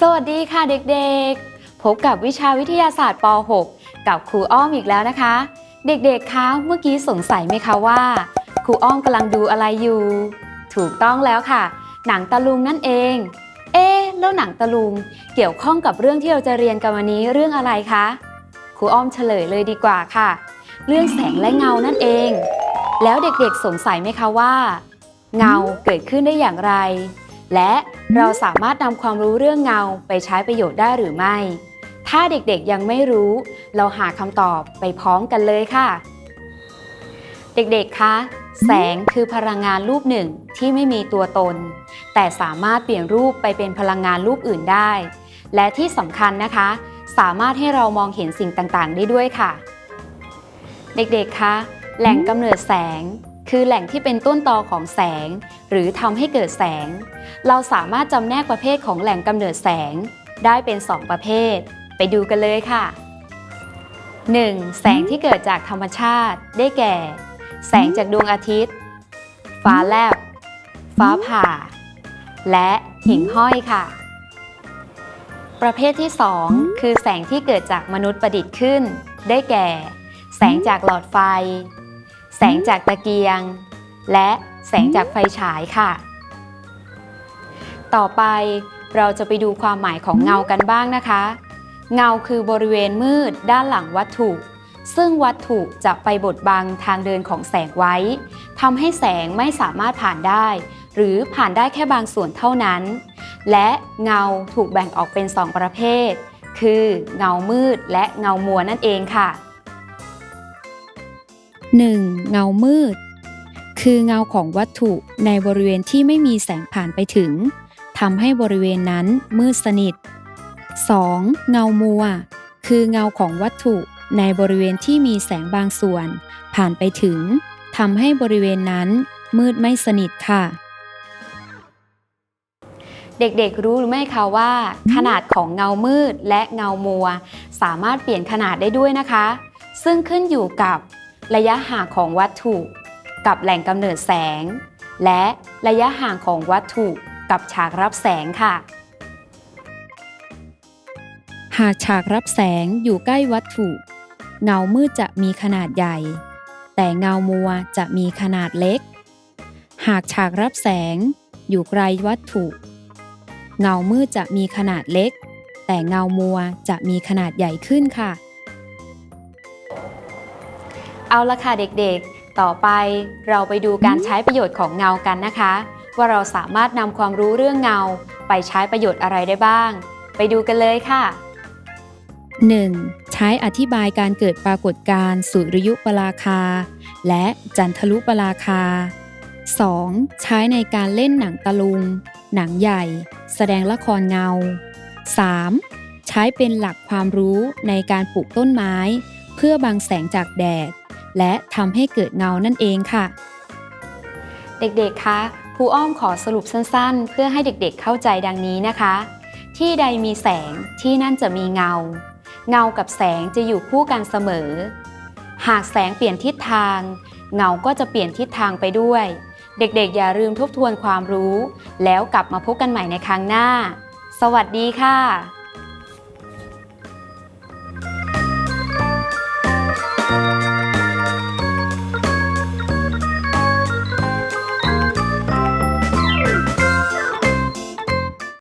สวัสดีค่ะเด็กๆ พบกับวิชาวิทยาศาสตร์ป .6 กับครูอ้อมอีกแล้วนะคะ เด็กๆ คะเมื่อกี้สงสัยไหมคะว่าครูอ้อมกำลังดูอะไรอยู่ ถูกต้องแล้วค่ะ หนังตะลุงนั่นเอง เอ๊แล้วหนังตะลุงเกี่ยวข้องกับเรื่องที่เราจะเรียนกันวันนี้เรื่องอะไรคะครูอ้อมเฉลยเลยดีกว่าค่ะ เรื่องแสงและเงานั่นเอง แล้วเด็กๆสงสัยไหมคะว่า เงาเกิดขึ้นได้อย่างไร และเราสามารถนำความรู้เรื่องเงาไปใช้ประโยชน์ได้หรือไม่ ถ้าเด็กๆยังไม่รู้ เราหาคำตอบไปพร้อมกันเลยค่ะ เด็กๆ คะ แสงคือพลังงานรูปหนึ่งที่ไม่มีตัวตน แต่สามารถเปลี่ยนรูปไปเป็นพลังงานรูปอื่นได้ และที่สำคัญนะคะ สามารถให้เรามองเห็นสิ่งต่างๆ ได้ด้วยค่ะ เด็กๆ คะ แหล่งกำเนิดแสง คือแหล่งที่เป็นต้นตอของแสง หรือทำให้เกิดแสง เราสามารถจำแนกประเภทของแหล่งกำเนิดแสง ได้เป็น 2 ประเภท ไปดูกันเลยค่ะ 1. แสงที่เกิดจากธรรมชาติ ได้แก่ แสงจากดวงอาทิตย์ ฟ้าแลบ ฟ้าผ่า และหิ่งห้อยค่ะ ประเภทที่ 2 คือแสงที่เกิดจากมนุษย์ประดิษฐ์ขึ้น ได้แก่ แสงจากหลอดไฟ แสงจากตะเกียง และแสงจากไฟฉายค่ะ ต่อไปเราจะไปดูความหมายของเงากันบ้างนะคะ เงาคือบริเวณมืดด้านหลังวัตถุ ซึ่งวัตถุจะไปบดบังทางเดินของแสงไว้ทำให้แสงไม่สามารถผ่านได้ หรือผ่านได้แค่บางส่วนเท่านั้น และเงาถูกแบ่งออกเป็น2ประเภท คือเงามืดและเงามัวนั่นเองค่ะ 1. เงามืด คือเงาของวัตถุในบริเวณที่ไม่มีแสงผ่านไปถึงทำให้บริเวณนั้นมืดสนิท 2. เงามัว คือเงาของวัตถุในบริเวณที่มีแสงบางส่วน ผ่านไปถึงทำให้บริเวณนั้นมืดไม่สนิทค่ะ เด็กๆรู้หรือไม่คะว่า ขนาดของเงามืดและเงามัว สามารถเปลี่ยนขนาดได้ด้วยนะคะ ซึ่งขึ้นอยู่กับ ระยะห่างของวัตถุ กับแหล่งกำเนิดแสง และระยะห่างของวัตถุกับฉากรับแสงค่ะ หากฉากรับแสงอยู่ใกล้วัตถุ เงามืดจะมีขนาดใหญ่ แต่เงามัวจะมีขนาดเล็ก หากฉากรับแสงอยู่ไกลวัตถุ เงามืดจะมีขนาดเล็ก แต่เงามัวจะมีขนาดใหญ่ขึ้นค่ะ เอาละค่ะเด็กๆ ต่อไปเราไปดูการใช้ประโยชน์ของเงากันนะคะ ว่าเราสามารถนำความรู้เรื่องเงาไปใช้ประโยชน์อะไรได้บ้าง ไปดูกันเลยค่ะ 1. ใช้อธิบายการเกิดปรากฏการณ์สุริยุปราคา และจันทรุปราคา 2. ใช้ในการเล่นหนังตะลุง หนังใหญ่ แสดงละครเงา 3. ใช้เป็นหลักความรู้ในการปลูกต้นไม้ เพื่อบังแสงจากแดด และทำให้เกิดเงานั่นเองค่ะ เด็กๆ คะครูอ้อมขอสรุปสั้นๆ เพื่อให้เด็กๆเข้าใจดังนี้นะคะ ที่ใดมีแสงที่นั่นจะมีเงา เงากับแสงจะอยู่คู่กันเสมอ หากแสงเปลี่ยนทิศทาง เงาก็จะเปลี่ยนทิศทางไปด้วย เด็กๆ อย่าลืมทบทวนความรู้ แล้วกลับมาพบกันใหม่ในครั้งหน้า สวัสดีค่ะ